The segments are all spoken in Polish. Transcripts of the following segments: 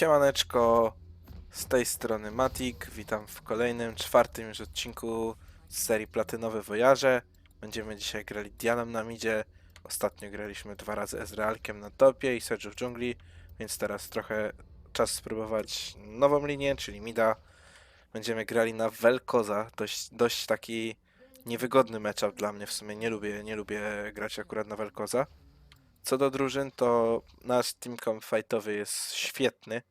Siemaneczko, z tej strony Matik, witam w kolejnym, czwartym już odcinku z serii Platynowe Wojarze. Będziemy dzisiaj grali Dianą na midzie, ostatnio graliśmy dwa razy Ezrealkiem na topie i Sedge'u w dżungli, więc teraz trochę czas spróbować nową linię, czyli mida. Będziemy grali na Velkoza, dość, dość taki niewygodny matchup dla mnie w sumie, nie lubię, nie lubię grać akurat na Velkoza. Co do drużyn, to nasz team fightowy jest świetny.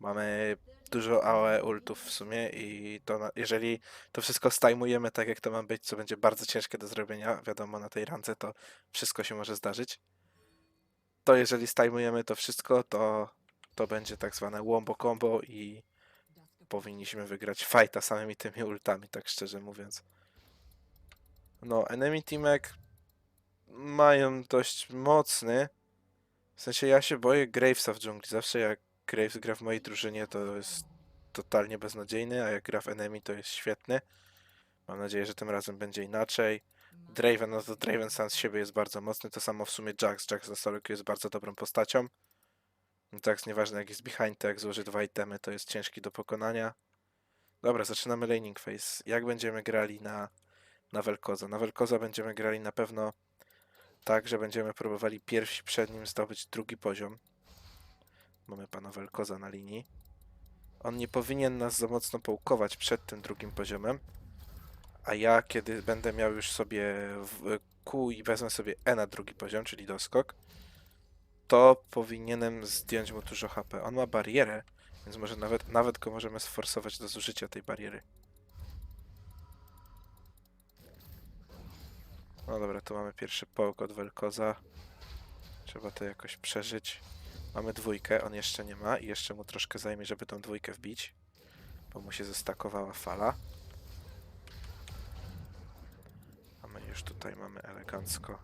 Mamy dużo AOE ultów w sumie i to na, jeżeli to wszystko stajmujemy tak jak to ma być, co będzie bardzo ciężkie do zrobienia, wiadomo na tej randze to wszystko się może zdarzyć. To jeżeli stajmujemy to wszystko, to to będzie tak zwane wombo combo i powinniśmy wygrać fighta samymi tymi ultami, tak szczerze mówiąc. No, enemy teamek mają dość mocny. W sensie ja się boję Gravesa w dżungli. Zawsze jak Graves gra w mojej drużynie, to jest totalnie beznadziejny, a jak gra w enemy, to jest świetny. Mam nadzieję, że tym razem będzie inaczej. Draven, no to Draven sam z siebie jest bardzo mocny. To samo w sumie Jax. Jax za Soloku jest bardzo dobrą postacią. Jax, nieważne jak jest behind, to jak złoży dwa itemy, to jest ciężki do pokonania. Dobra, zaczynamy laning phase. Jak będziemy grali na, na Velkoza? Na Velkoza będziemy grali na pewno tak, że będziemy próbowali pierwsi przed nim zdobyć drugi poziom. Mamy pana Velkoza na linii. On nie powinien nas za mocno połkować przed tym drugim poziomem. A ja, kiedy będę miał już sobie Q i wezmę sobie E na drugi poziom, czyli doskok, to powinienem zdjąć mu dużo HP. On ma barierę, więc może nawet, nawet go możemy sforsować do zużycia tej bariery. No dobra, tu mamy pierwszy połk od Velkoza. Trzeba to jakoś przeżyć. Mamy dwójkę, on jeszcze nie ma i jeszcze mu troszkę zajmie, żeby tą dwójkę wbić. Bo mu się zestakowała fala. A my już tutaj mamy elegancko.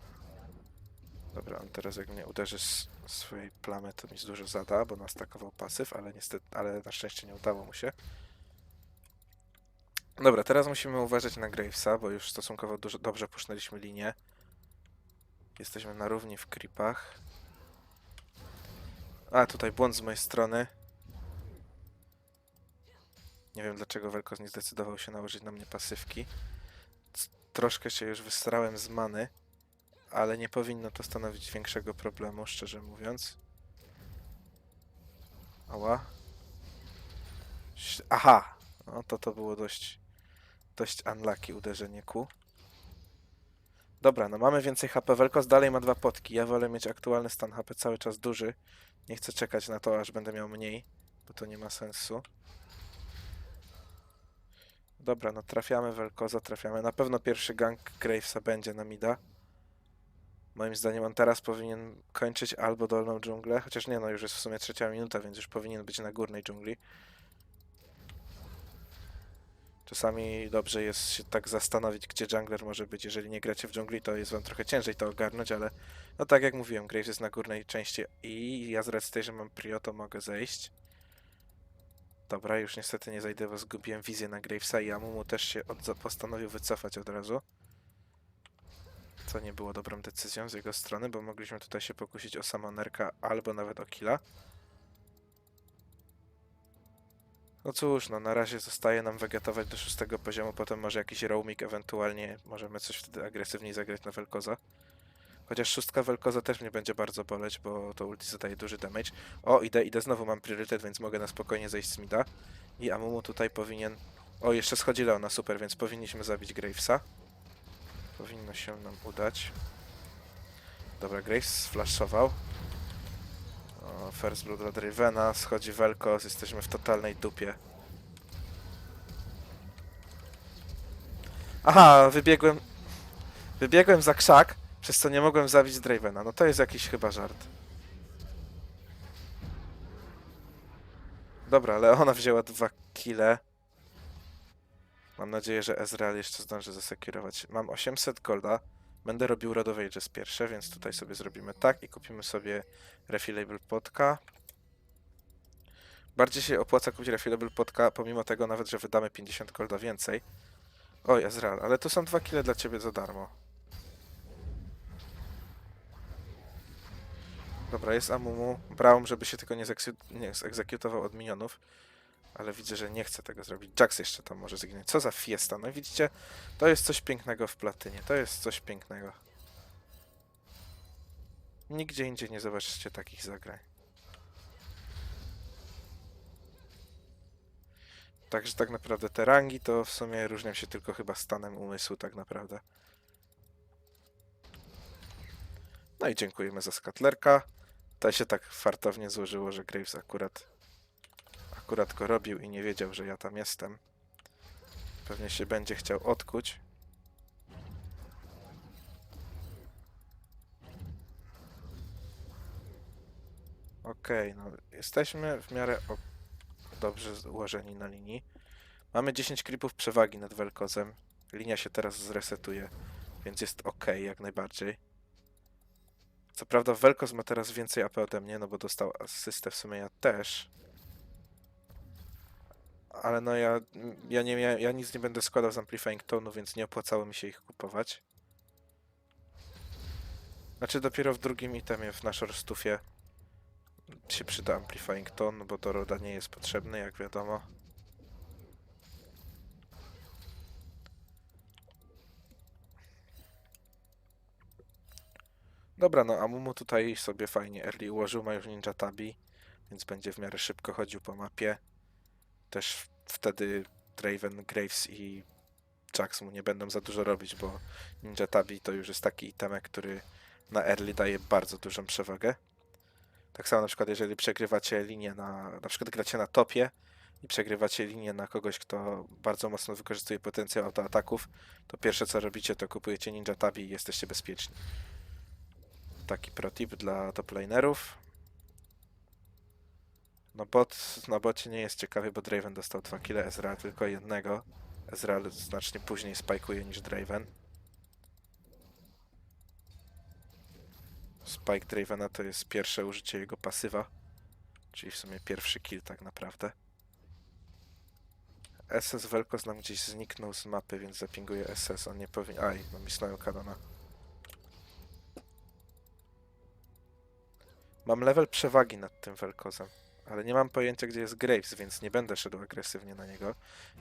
Dobra, on teraz jak mnie uderzy z swojej plamy, to mi dużo zada, bo nastakował pasyw, ale niestety, ale na szczęście nie udało mu się. Dobra, teraz musimy uważać na Gravesa, bo już stosunkowo dużo, dobrze pusznęliśmy linię. Jesteśmy na równi w creepach. A, tutaj błąd z mojej strony. Nie wiem dlaczego Velkos nie zdecydował się nałożyć na mnie pasywki. Troszkę się już wystarałem z many, ale nie powinno to stanowić większego problemu, szczerze mówiąc. Ała. Aha! No to to było dość, dość unlucky uderzenie ku. Dobra, no mamy więcej HP. Velkos dalej ma dwa potki. Ja wolę mieć aktualny stan HP cały czas duży. Nie chcę czekać na to, aż będę miał mniej, bo to nie ma sensu. Dobra, no trafiamy Velkoza, trafiamy. Na pewno pierwszy gank Gravesa będzie na mida. Moim zdaniem on teraz powinien kończyć albo dolną dżunglę, chociaż nie, no już jest w sumie trzecia minuta, więc już powinien być na górnej dżungli. Czasami dobrze jest się tak zastanowić, gdzie jungler może być. Jeżeli nie gracie w dżungli, to jest wam trochę ciężej to ogarnąć, ale no tak jak mówiłem, Graves jest na górnej części i ja z racji że mam prio, to mogę zejść. Dobra, już niestety nie zajdę, bo zgubiłem wizję na Gravesa i Amumu też się od, postanowił wycofać od razu. Co nie było dobrą decyzją z jego strony, bo mogliśmy tutaj się pokusić o samonerka albo nawet o killa. No cóż, no na razie zostaje nam wegetować do szóstego poziomu, potem może jakiś roaming, ewentualnie możemy coś wtedy agresywniej zagrać na Velkoza. Chociaż szóstka Velkoza też mnie będzie bardzo boleć, bo to ulti zadaje duży damage. O, idę, idę, znowu mam priorytet, więc mogę na spokojnie zejść z mida. I Amumu tutaj powinien... O, jeszcze schodzi Leona, super, więc powinniśmy zabić Gravesa. Powinno się nam udać. Dobra, Graves flashował. First blood dla Dravena, schodzi Velkos, jesteśmy w totalnej dupie. Aha, wybiegłem... Wybiegłem za krzak, przez co nie mogłem zabić Dravena. No to jest jakiś chyba żart. Dobra, Leona wzięła dwa kile. Mam nadzieję, że Ezreal jeszcze zdąży zasekurować. Mam 800 golda. Będę robił Road of Ages pierwsze, więc tutaj sobie zrobimy tak i kupimy sobie refillable potka. Bardziej się opłaca kupić refillable potka, pomimo tego nawet, że wydamy 50 golda więcej. Oj, Ezreal, ale tu są dwa kile dla ciebie za darmo. Dobra, jest Amumu. Braum, żeby się tylko nie zegzekutował od minionów. Ale widzę, że nie chce tego zrobić. Jax jeszcze tam może zginąć. Co za fiesta. No widzicie, to jest coś pięknego w platynie. To jest coś pięknego. Nigdzie indziej nie zobaczycie takich zagrań. Także tak naprawdę te rangi to w sumie różnią się tylko chyba stanem umysłu tak naprawdę. No i dziękujemy za skatlerka. To się tak fartownie złożyło, że Graves akurat akurat go robił i nie wiedział, że ja tam jestem. Pewnie się będzie chciał odkuć. Okej, no jesteśmy w miarę dobrze ułożeni na linii. Mamy 10 creepów przewagi nad Velkozem. Linia się teraz zresetuje, więc jest ok jak najbardziej. Co prawda Velkoz ma teraz więcej AP ode mnie, no bo dostał asystę, w sumie ja też. Ale no ja, ja, nie, mia- ja nic nie będę składał z Amplifying Tonu, więc nie opłacało mi się ich kupować. Znaczy dopiero w drugim itemie w naszej stufie się przyda Amplifying Tone, bo do Roda nie jest potrzebny, jak wiadomo. Dobra, no Amumu tutaj sobie fajnie early ułożył, ma już Ninja Tabi, więc będzie w miarę szybko chodził po mapie. Też wtedy Draven, Graves i mu nie będą za dużo robić, bo Ninja Tabi to już jest taki itemek, który na early daje bardzo dużą przewagę. Tak samo na przykład jeżeli przegrywacie linię na, na przykład gracie na topie i przegrywacie linię na kogoś, kto bardzo mocno wykorzystuje potencjał autoataków, to pierwsze co robicie to kupujecie Ninja Tabi i jesteście bezpieczni. Taki protip dla top lanerów. No bot, na bocie nie jest ciekawy, bo Draven dostał 2 kile, Ezreal tylko jednego. Ezreal znacznie później spajkuje niż Draven. Spike Dravena to jest pierwsze użycie jego pasywa, czyli w sumie pierwszy kill tak naprawdę. SS Velkos nam gdzieś zniknął z mapy, więc zapinguje SS, on nie powinien... Aj, no misnąłem kanona. Mam level przewagi nad tym Velkozem, ale nie mam pojęcia gdzie jest Graves, więc nie będę szedł agresywnie na niego.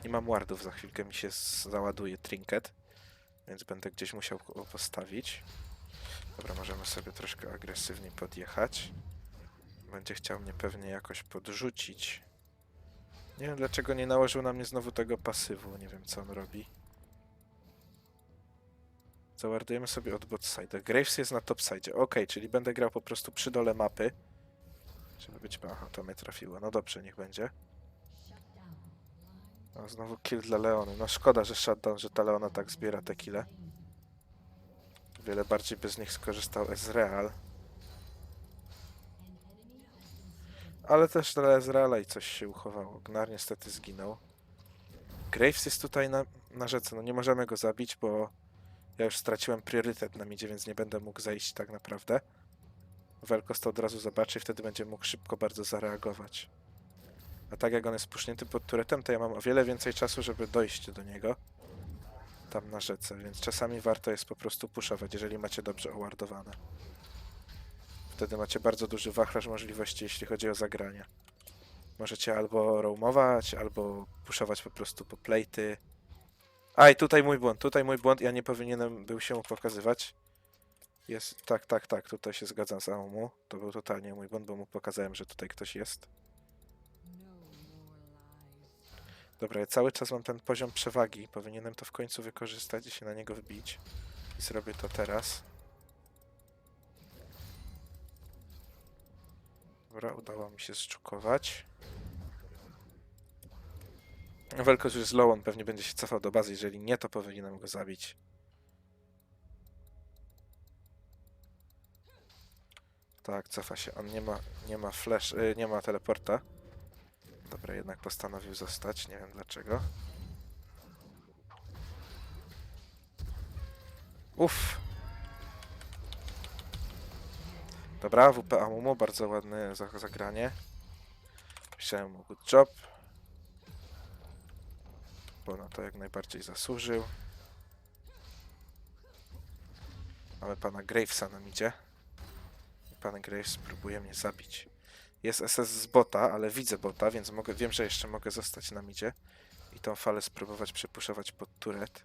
Nie mam wardów, za chwilkę mi się załaduje trinket, więc będę gdzieś musiał go postawić. Dobra, możemy sobie troszkę agresywnie podjechać. Będzie chciał mnie pewnie jakoś podrzucić. Nie wiem dlaczego nie nałożył na mnie znowu tego pasywu, nie wiem co on robi. Zawardujemy sobie od bot side. Graves jest na top side. Ok, czyli będę grał po prostu przy dole mapy. Żeby być... Aha, to mnie trafiło. No dobrze, niech będzie. O, znowu kill dla Leony. No szkoda, że shutdown, że ta Leona tak zbiera te kile. Wiele bardziej by z nich skorzystał Ezreal. Ale też dla Ezreala i coś się uchowało. Gnar niestety zginął. Graves jest tutaj na, na rzece. No nie możemy go zabić, bo ja już straciłem priorytet na midzie, więc nie będę mógł zajść tak naprawdę. Velkos to od razu zobaczy i wtedy będzie mógł szybko bardzo zareagować. A tak jak on jest pusznięty pod turetem, to ja mam o wiele więcej czasu, żeby dojść do niego tam na rzece, więc czasami warto jest po prostu puszować, jeżeli macie dobrze owardowane. Wtedy macie bardzo duży wachlarz możliwości, jeśli chodzi o zagranie. Możecie albo roamować, albo puszować po prostu po platy. Aj, tutaj mój błąd, tutaj mój błąd, ja nie powinienem był się pokazywać. Jest, tak, tak, tak, tutaj się zgadzam z Amumu. To był totalnie mój błąd, bo mu pokazałem, że tutaj ktoś jest. Dobra, ja cały czas mam ten poziom przewagi. Powinienem to w końcu wykorzystać i się na niego wbić. I zrobię to teraz. Dobra, udało mi się zczukować. Welkos już jest low, on pewnie będzie się cofał do bazy. Jeżeli nie, to powinienem go zabić. Tak, cofa się. On nie ma, nie ma flash, y, nie ma teleporta. Dobra, jednak postanowił zostać, nie wiem dlaczego. Uff. Dobra, WP Amumu, bardzo ładne za- zagranie. Myślałem mu good job. Bo na to jak najbardziej zasłużył. Mamy pana Gravesa nam idzie. Pan Graves próbuje mnie zabić. Jest SS z bota, ale widzę bota, więc mogę, wiem, że jeszcze mogę zostać na midzie i tą falę spróbować przepuszować pod turet,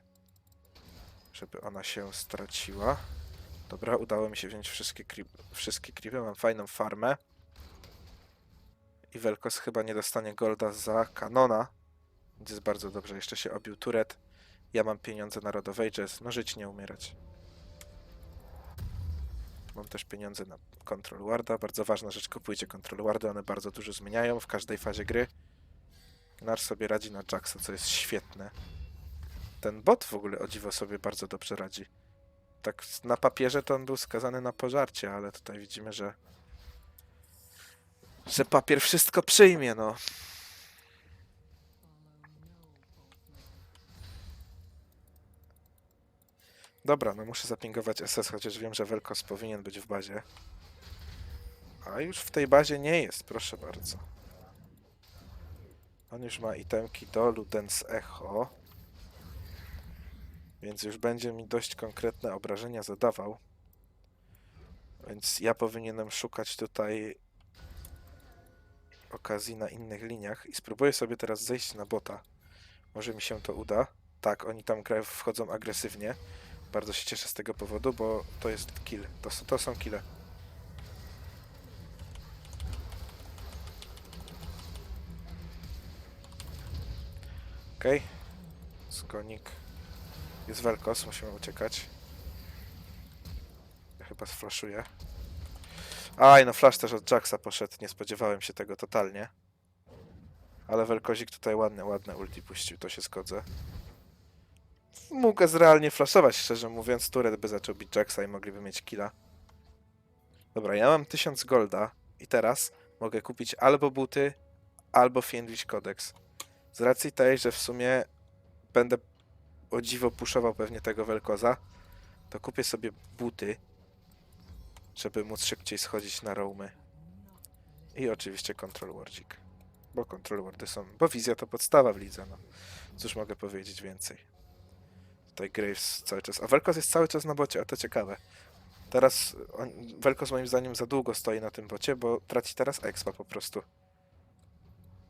żeby ona się straciła. Dobra, udało mi się wziąć wszystkie, creep, wszystkie creepy, mam fajną farmę. I Velkos chyba nie dostanie golda za kanona, więc jest bardzo dobrze. Jeszcze się obił turet. Ja mam pieniądze na Rod of Ages, no żyć nie umierać. Mam też pieniądze na Control Warda. Bardzo ważna rzecz, kupujcie Control one bardzo dużo zmieniają w każdej fazie gry. Nar sobie radzi na Jacksa, co jest świetne. Ten bot w ogóle o dziwo sobie bardzo dobrze radzi. Tak na papierze to on był skazany na pożarcie, ale tutaj widzimy, że że papier wszystko przyjmie, no. Dobra, no muszę zapingować SS, chociaż wiem, że Velkos powinien być w bazie. A już w tej bazie nie jest, proszę bardzo. On już ma itemki do Ludens Echo. Więc już będzie mi dość konkretne obrażenia zadawał. Więc ja powinienem szukać tutaj okazji na innych liniach i spróbuję sobie teraz zejść na bota. Może mi się to uda. Tak, oni tam wchodzą agresywnie. Bardzo się cieszę z tego powodu, bo to jest kill. To, to są kille. Okej. Okay. Skonik. Jest Velkos, musimy uciekać. Ja chyba sflaszuję. Aj, no flash też od Jacksa poszedł, nie spodziewałem się tego totalnie. Ale Velkozik tutaj ładne, ładne ulti puścił, to się zgodzę. Mógł zrealnie flashować, szczerze mówiąc, Turet by zaczął bić Jacksa i mogliby mieć killa. Dobra, ja mam 1000 golda i teraz mogę kupić albo buty, albo Fiendlish Codex. Z racji tej, że w sumie będę o dziwo puszował pewnie tego Velkoza, to kupię sobie buty, żeby móc szybciej schodzić na roamy. I oczywiście Control Wardzik. Bo Control Wardy są... Bo wizja to podstawa w lidze, no. Cóż mogę powiedzieć więcej. Tutaj Graves cały czas... A Velkos jest cały czas na bocie, a to ciekawe. Teraz on... Velkos moim zdaniem za długo stoi na tym bocie, bo traci teraz expa po prostu.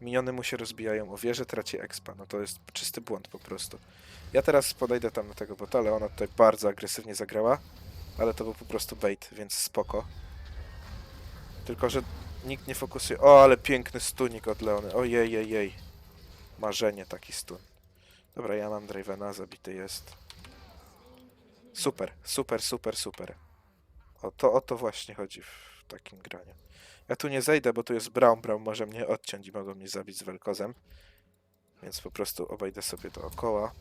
Miniony mu się rozbijają o wieżę, traci expa. No to jest czysty błąd po prostu. Ja teraz podejdę tam na tego bota, ale ona tutaj bardzo agresywnie zagrała. Ale to był po prostu bait, więc spoko. Tylko, że nikt nie fokusuje. O, ale piękny stunik od Leony. Ojej, jej, jej. Marzenie taki stun. Dobra, ja mam Dravena, zabity jest. Super, super, super, super. O to, o to właśnie chodzi w takim graniu. Ja tu nie zejdę, bo tu jest Brown. Brown może mnie odciąć i mogą mnie zabić z Velkozem. Więc po prostu obejdę sobie dookoła.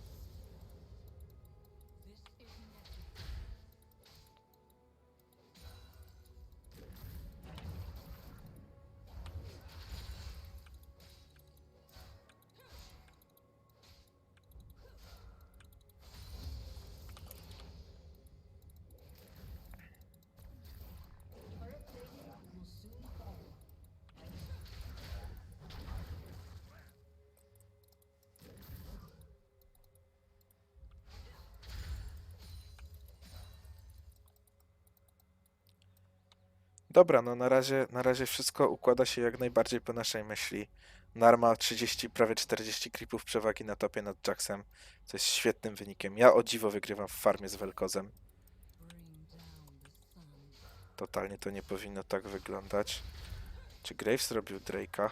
Dobra, no na razie, na razie wszystko układa się jak najbardziej po naszej myśli. Narma 30, prawie 40 creepów przewagi na topie nad Jacksem, co jest świetnym wynikiem. Ja o dziwo wygrywam w farmie z Velkozem. Totalnie to nie powinno tak wyglądać. Czy Graves robił Drake'a?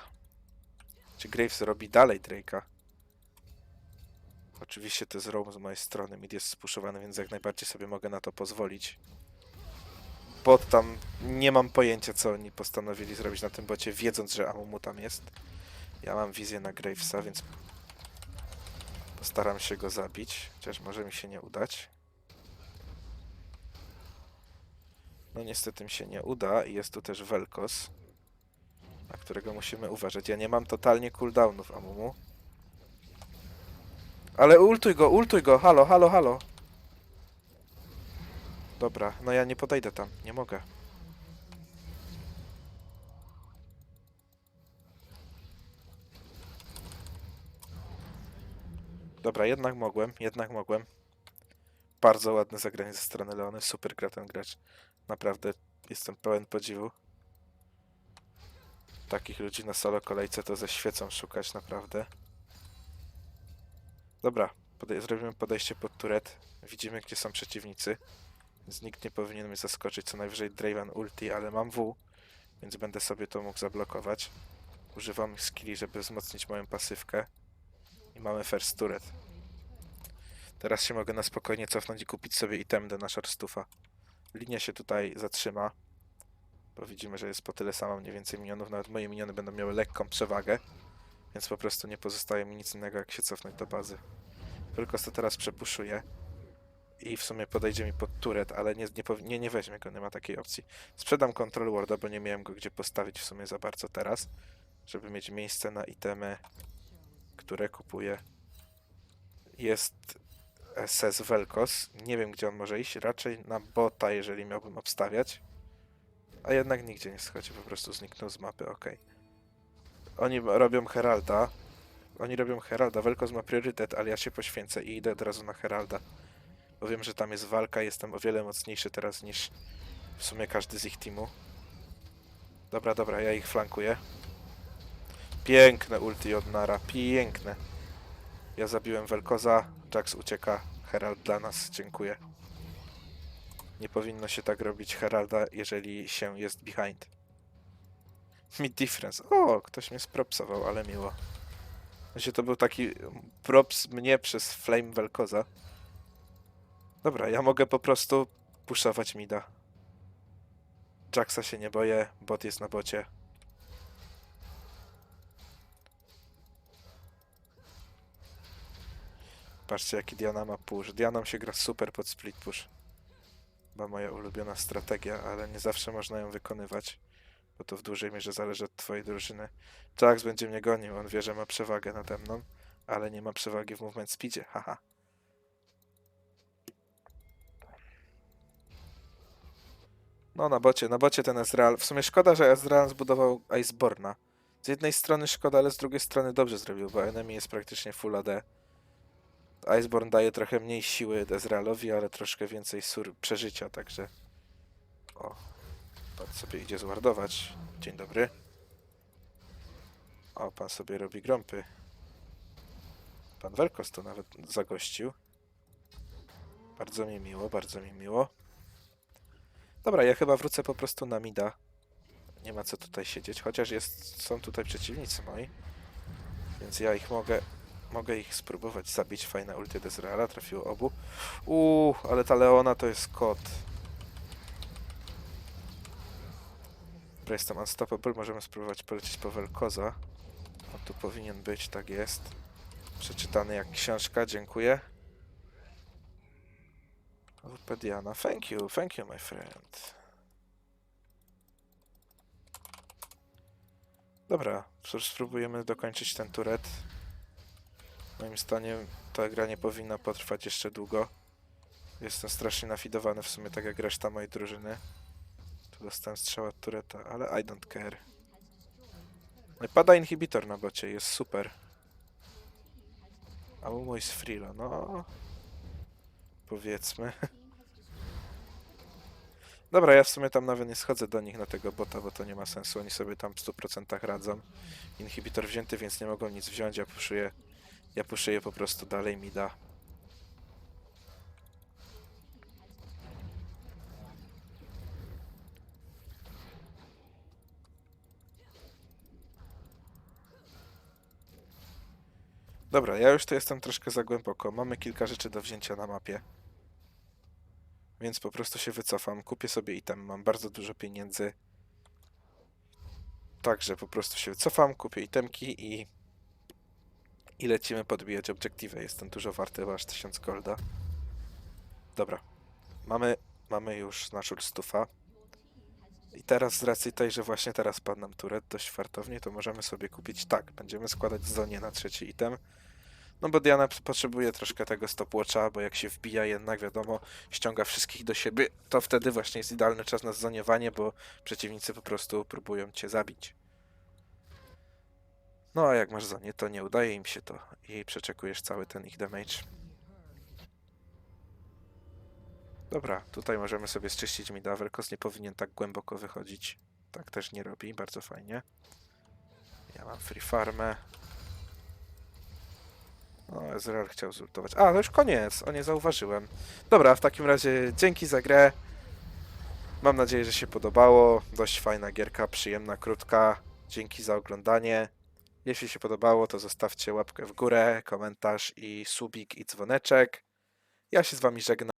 Czy Graves robi dalej Drake'a? Oczywiście to jest roam z mojej strony, mid jest spuszowany, więc jak najbardziej sobie mogę na to pozwolić. Bot tam, nie mam pojęcia co oni postanowili zrobić na tym bocie, wiedząc, że Amumu tam jest. Ja mam wizję na Gravesa, więc postaram się go zabić, chociaż może mi się nie udać. No niestety mi się nie uda i jest tu też Velkos, na którego musimy uważać. Ja nie mam totalnie cooldownów Amumu. Ale ultuj go, ultuj go, halo, halo, halo. Dobra, no ja nie podejdę tam, nie mogę. Dobra, jednak mogłem, jednak mogłem. Bardzo ładne zagranie ze strony Leony, super gra ten gracz. Naprawdę Jestem pełen podziwu. Takich ludzi na solo kolejce to ze świecą szukać naprawdę. Dobra, zrobimy podejście pod turet. Widzimy gdzie są przeciwnicy. Więc nikt nie powinien mnie zaskoczyć. Co najwyżej Draven ulti, ale mam W, więc będę sobie to mógł zablokować. Używam skilli, żeby wzmocnić moją pasywkę. I mamy first turret. Teraz się mogę na spokojnie cofnąć i kupić sobie item do na Shortstuffa. Linia się tutaj zatrzyma, bo widzimy, że jest po tyle samo mniej więcej minionów. Nawet moje miniony będą miały lekką przewagę, więc po prostu nie pozostaje mi nic innego, jak się cofnąć do bazy. Tylko to teraz przepuszuje i w sumie podejdzie mi pod turet, ale nie, nie, nie weźmie go, nie ma takiej opcji. Sprzedam Control Warda, bo nie miałem go gdzie postawić w sumie za bardzo teraz, żeby mieć miejsce na itemy, które kupuję. Jest SS Velkos. Nie wiem, gdzie on może iść. Raczej na bota, jeżeli miałbym obstawiać. A jednak nigdzie nie schodzi, po prostu zniknął z mapy, ok. Oni robią Heralda. Oni robią Heralda. Velkos ma priorytet, ale ja się poświęcę i idę od razu na Heralda. Bo wiem, że tam jest walka, jestem o wiele mocniejszy teraz niż w sumie każdy z ich teamu. Dobra, dobra, ja ich flankuję. Piękne ulti od Nara, piękne. Ja zabiłem Velkoza, Jax ucieka, Herald dla nas, dziękuję. Nie powinno się tak robić Heralda, jeżeli się jest behind. Mid difference. O, ktoś mnie spropsował, ale miło. Znaczy to był taki props mnie przez Flame Velkoza. Dobra, ja mogę po prostu puszować mida. Jacksa się nie boję, bot jest na bocie. Patrzcie jaki Diana ma push. Dianą się gra super pod split push. Chyba moja ulubiona strategia, ale nie zawsze można ją wykonywać. Bo to w dużej mierze zależy od twojej drużyny. Jax będzie mnie gonił, on wie, że ma przewagę nade mną, ale nie ma przewagi w movement speedzie, haha. No na bocie, na bocie ten Ezreal. W sumie szkoda, że Ezreal zbudował Iceborna. Z jednej strony szkoda, ale z drugiej strony dobrze zrobił, bo enemy jest praktycznie full AD. Iceborn daje trochę mniej siły Ezrealowi, ale troszkę więcej sur przeżycia, także... O, pan sobie idzie zwardować. Dzień dobry. O, pan sobie robi grąpy. Pan Welkos to nawet zagościł. Bardzo mi miło, bardzo mi miło. Dobra, ja chyba wrócę po prostu na mida. Nie ma co tutaj siedzieć, chociaż jest, są tutaj przeciwnicy moi. Więc ja ich mogę, mogę ich spróbować zabić. Fajna ulti Dezreala, trafiło obu. Uuu, ale ta Leona to jest kot. Dobra, jestem unstoppable, możemy spróbować polecieć po Velkoza. On tu powinien być, tak jest. Przeczytany jak książka, dziękuję. AWP Diana, thank you, thank you my friend. Dobra, cóż, spróbujemy dokończyć ten turet. Moim zdaniem ta gra nie powinna potrwać jeszcze długo. Jestem strasznie nafidowany w sumie, tak jak reszta mojej drużyny. Tu dostałem strzała tureta, ale I don't care. Pada inhibitor na bocie, jest super. A z Frilo, no... Powiedzmy. Dobra, ja w sumie tam nawet nie schodzę do nich na tego bota, bo to nie ma sensu. Oni sobie tam w 100% radzą. Inhibitor wzięty, więc nie mogą nic wziąć. Ja puszuję, ja puszuję po prostu dalej mi da. Dobra, ja już tu jestem troszkę za głęboko. Mamy kilka rzeczy do wzięcia na mapie. Więc po prostu się wycofam. Kupię sobie item. Mam bardzo dużo pieniędzy. Także po prostu się wycofam, kupię itemki i... I lecimy podbijać obiektywy. Jestem dużo warty, bo aż 1000 golda. Dobra. Mamy, mamy już naszą stufa. I teraz z racji tej, że właśnie teraz padł nam turet dość fartownie, to możemy sobie kupić tak. Będziemy składać zonie na trzeci item. No bo Diana potrzebuje troszkę tego stopwatcha, bo jak się wbija jednak, wiadomo, ściąga wszystkich do siebie, to wtedy właśnie jest idealny czas na zoniewanie, bo przeciwnicy po prostu próbują cię zabić. No a jak masz zonie, to nie udaje im się to i przeczekujesz cały ten ich damage. Dobra, tutaj możemy sobie czyścić mida. Velkos nie powinien tak głęboko wychodzić. Tak też nie robi, bardzo fajnie. Ja mam free farmę. O, Ezreal chciał zultować. A, to już koniec, o nie zauważyłem. Dobra, w takim razie dzięki za grę. Mam nadzieję, że się podobało. Dość fajna gierka, przyjemna, krótka. Dzięki za oglądanie. Jeśli się podobało, to zostawcie łapkę w górę, komentarz i subik i dzwoneczek. Ja się z wami żegnam.